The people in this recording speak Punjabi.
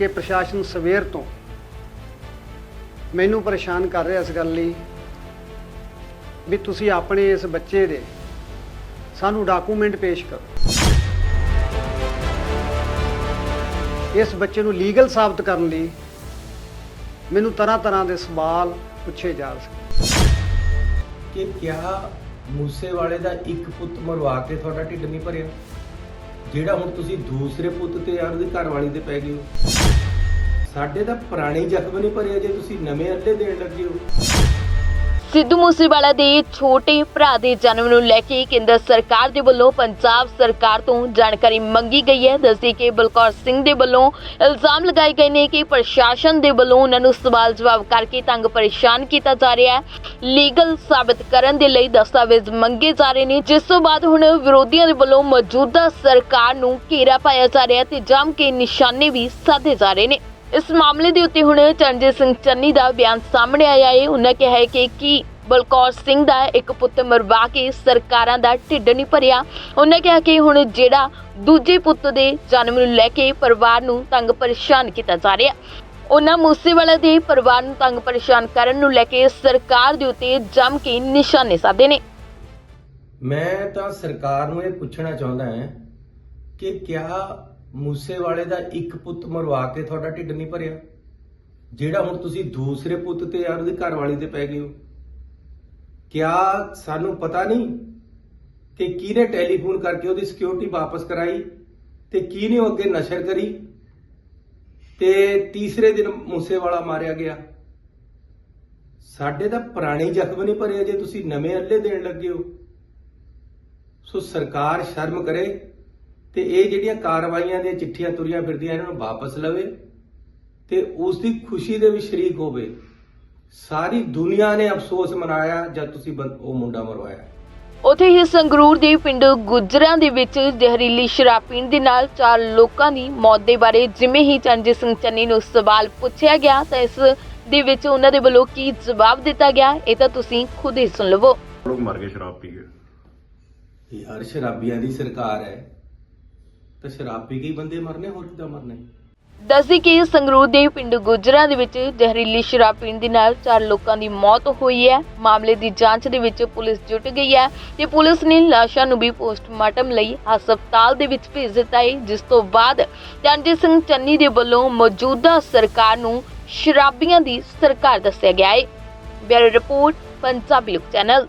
ਕਿ ਪ੍ਰਸ਼ਾਸਨ ਸਵੇਰ ਤੋਂ ਮੈਨੂੰ ਪਰੇਸ਼ਾਨ ਕਰ ਰਿਹਾ ਇਸ ਗੱਲ ਲਈ ਵੀ ਤੁਸੀਂ ਆਪਣੇ ਇਸ ਬੱਚੇ ਦੇ ਸਾਨੂੰ ਡਾਕੂਮੈਂਟ ਪੇਸ਼ ਕਰੋ। ਇਸ ਬੱਚੇ ਨੂੰ ਲੀਗਲ ਸਾਬਤ ਕਰਨ ਲਈ ਮੈਨੂੰ ਤਰ੍ਹਾਂ ਤਰ੍ਹਾਂ ਦੇ ਸਵਾਲ ਪੁੱਛੇ ਜਾ ਸਕਦੇ ਕਿ ਕਿਆ ਮੂਸੇ ਵਾਲੇ ਦਾ ਇੱਕ ਪੁੱਤ ਮਰਵਾ ਕੇ ਤੁਹਾਡਾ ਢਿੱਡ ਨਹੀਂ ਭਰਿਆ? ਜਿਹੜਾ ਹੁਣ ਤੁਸੀਂ ਦੂਸਰੇ ਪੁੱਤ ਤੇ ਯਾਰ ਉਹਦੀ ਘਰਵਾਲੀ ਤੇ ਪੈ ਗਏ ਹੋ। ਸਾਡੇ ਤਾਂ ਪੁਰਾਣੇ ਜ਼ਖਮ ਨਹੀਂ ਭਰਿਆ ਜੇ ਤੁਸੀਂ ਨਵੇਂ ਅੱਲੇ ਦੇਣ ਲੱਗੇ ਹੋ। ਸਿੱਧੂ ਮੂਸੇਵਾਲਾ ਦੇ ਛੋਟੇ ਭਰਾ ਦੇ ਜਨਮ ਨੂੰ ਲੈ ਕੇ ਕੇਂਦਰ ਸਰਕਾਰ ਦੇ ਵੱਲੋਂ ਪੰਜਾਬ ਸਰਕਾਰ ਤੋਂ ਜਾਣਕਾਰੀ ਮੰਗੀ ਗਈ ਹੈ। ਦੱਸੀ ਕਿ ਬਲਕੌਰ ਸਿੰਘ ਦੇ ਵੱਲੋਂ ਇਲਜ਼ਾਮ ਲਗਾਏ ਗਏ ਨੇ ਕਿ ਪ੍ਰਸ਼ਾਸਨ ਦੇ ਵੱਲੋਂ ਉਹਨਾਂ ਨੂੰ ਸਵਾਲ ਜਵਾਬ ਕਰਕੇ ਤੰਗ ਪਰੇਸ਼ਾਨ ਕੀਤਾ ਜਾ ਰਿਹਾ ਹੈ। ਲੀਗਲ ਸਾਬਤ ਕਰਨ ਦੇ ਲਈ ਦਸਤਾਵੇਜ਼ ਮੰਗੇ ਜਾ ਰਹੇ ਨੇ। ਜਿਸ ਤੋਂ ਬਾਅਦ ਹੁਣ ਵਿਰੋਧੀਆਂ ਦੇ ਵੱਲੋਂ ਮੌਜੂਦਾ ਸਰਕਾਰ ਨੂੰ ਘੇਰਾ ਪਾਇਆ ਜਾ ਰਿਹਾ ਤੇ ਜੰਮ ਕੇ ਨਿਸ਼ਾਨੇ ਵੀ ਸਾਧੇ ਜਾ ਰਹੇ ਨੇ। ਇਸ ਮਾਮਲੇ ਦੇ ਉੱਤੇ ਹੁਣ ਚਰਨਜੀਤ ਸਿੰਘ ਚੰਨੀ ਦਾ ਬਿਆਨ ਸਾਹਮਣੇ ਆਇਆ ਹੈ। ਉਹਨਾਂ ਕਿਹਾ ਹੈ ਕਿ ਕੀ ਬਲਕੌਰ ਸਿੰਘ ਦਾ ਇੱਕ ਪੁੱਤ ਮਰਵਾ ਕੇ ਸਰਕਾਰਾਂ ਦਾ ਢਿੱਡ ਨਹੀਂ ਭਰਿਆ। ਉਹਨਾਂ ਕਿਹਾ ਕਿ ਹੁਣ ਜਿਹੜਾ ਦੂਜੇ ਪੁੱਤ ਦੇ ਜਨਮ ਨੂੰ ਲੈ ਕੇ ਪਰਿਵਾਰ ਨੂੰ ਤੰਗ ਪਰੇਸ਼ਾਨ ਕੀਤਾ ਜਾ ਰਿਹਾ। ਉਹਨਾਂ ਮੂਸੇਵਾਲਾ ਦੇ ਪਰਿਵਾਰ ਨੂੰ ਤੰਗ ਪਰੇਸ਼ਾਨ ਕਰਨ ਨੂੰ ਲੈ ਕੇ ਸਰਕਾਰ ਦੇ ਉੱਤੇ ਜੰਮ ਕੇ ਨਿਸ਼ਾਨੇ ਸਾਧੇ ਨੇ। ਮੈਂ ਤਾਂ ਸਰਕਾਰ ਨੂੰ ਇਹ ਪੁੱਛਣਾ ਚਾਹੁੰਦਾ ਹਾਂ ਕਿ ਕਿਆ ਮੂਸੇ ਵਾਲੇ ਦਾ ਇੱਕ ਪੁੱਤ ਮਰਵਾ ਕੇ ਤੁਹਾਡਾ ਢਿੱਡ ਨਹੀਂ ਭਰਿਆ? ਜਿਹੜਾ ਹੁਣ ਤੁਸੀਂ ਦੂਸਰੇ ਪੁੱਤ ਤੇ ਯਾਰ ਉਹਦੀ ਘਰ ਵਾਲੀ ਤੇ ਪੈ ਗਏ ਹੋ। ਕਿਆ ਸਾਨੂੰ ਪਤਾ ਨਹੀਂ ਕਿ ਕਿਹਨੇ ਟੈਲੀਫੋਨ ਕਰਕੇ ਉਹਦੀ ਸਿਕਿਉਰਿਟੀ ਵਾਪਸ ਕਰਾਈ ਤੇ ਕਿਹਨੇ ਉਹ ਅੱਗੇ ਨਸ਼ਰ ਕਰੀ ਤੇ ਤੀਸਰੇ ਦਿਨ ਮੂਸੇ ਵਾਲਾ ਮਾਰਿਆ ਗਿਆ। ਸਾਡੇ ਤਾਂ ਪੁਰਾਣੇ ਜ਼ਖਮ ਨਹੀਂ ਭਰੇ ਜੇ ਤੁਸੀਂ ਨਵੇਂ ਅੱਲੇ ਦੇਣ ਲੱਗੇ ਹੋ। ਸੋ ਸਰਕਾਰ ਸ਼ਰਮ ਕਰੇ। ਤੇ ਇਹ ਜਿਹੜੀਆਂ ਕਾਰਵਾਈਆਂ ਦੀਆਂ ਚਿੱਠੀਆਂ ਤੁਰੀਆਂ ਫਿਰਦੀਆਂ ਇਹਨਾਂ ਨੂੰ ਵਾਪਸ ਲਵੇ ਤੇ ਉਸ ਦੀ ਖੁਸ਼ੀ ਦੇ ਵੀ ਸ਼ਰੀਕ ਹੋਵੇ। ਸਾਰੀ ਦੁਨੀਆ ਨੇ ਅਫਸੋਸ ਮਨਾਇਆ ਜਦ ਤੁਸੀਂ ਉਹ ਮੁੰਡਾ ਮਰਵਾਇਆ। ਉਥੇ ਹੀ ਸੰਗਰੂਰ ਦੇ ਪਿੰਡ ਗੁਜਰਾਂ ਦੇ ਵਿੱਚ ਜ਼ਹਿਰੀਲੀ ਸ਼ਰਾਬ ਪੀਣ ਦੇ ਨਾਲ ਚਾਰ ਲੋਕਾਂ ਦੀ ਮੌਤ ਦੇ ਬਾਰੇ ਜਿਵੇਂ ਹੀ ਚਰਨਜੀਤ ਸਿੰਘ ਚੰਨੀ ਨੂੰ ਸਵਾਲ ਪੁੱਛਿਆ ਗਿਆ ਤਾਂ ਇਸ ਦੇ ਵਿੱਚ ਉਹਨਾਂ ਦੇ ਵੱਲੋਂ ਕੀ ਜਵਾਬ ਦਿੱਤਾ ਗਿਆ ਇਹ ਤਾਂ ਤੁਸੀਂ ਖੁਦ ਹੀ ਸੁਣ ਲਵੋ। ਲੋਕ ਮਰ ਗਏ ਸ਼ਰਾਬ ਪੀ ਕੇ। ਯਾਰ ਸ਼ਰਾਬੀਆਂ ਦੀ ਸਰਕਾਰ ਹੈ। ਤਾਂ ਸ਼ਰਾਬ ਪੀ ਕੇ ਹੀ ਬੰਦੇ ਮਰਨੇ, ਹੋਰ ਕਿਦਾਂ ਮਰਨੇ? ਦੱਸਦੀ ਕਿ ਸੰਗਰੂਰ ਦੇ ਪਿੰਡ ਗੁਜਰਾਂ ਦੇ ਵਿੱਚ ਜ਼ਹਿਰੀਲੀ ਸ਼ਰਾਬ ਪੀਣ ਦੇ ਨਾਲ ਚਾਰ ਲੋਕਾਂ ਦੀ ਮੌਤ ਹੋਈ ਹੈ। ਮਾਮਲੇ ਦੀ ਜਾਂਚ ਦੇ ਵਿੱਚ ਪੁਲਿਸ ਜੁਟ ਗਈ ਹੈ ਤੇ ਪੁਲਿਸ ਨੇ ਲਾਸ਼ਾਂ ਨੂੰ ਵੀ ਪੋਸਟਮਾਰਟਮ ਲਈ ਹਸਪਤਾਲ ਦੇ ਵਿੱਚ ਭੇਜ ਦਿੱਤਾ ਹੈ, ਜਿਸ ਤੋਂ ਬਾਅਦ ਚਰਨਜੀਤ ਸਿੰਘ ਚੰਨੀ ਦੇ ਵੱਲੋਂ ਮੌਜੂਦਾ ਸਰਕਾਰ ਨੂੰ ਸ਼ਰਾਬੀਆਂ ਦੀ ਸਰਕਾਰ ਦੱਸਿਆ ਗਿਆ ਹੈ। ਬਿਊਰੋ ਰਿਪੋਰਟ, ਪੰਜਾਬੀ ਲੋਕ ਚੈਨਲ।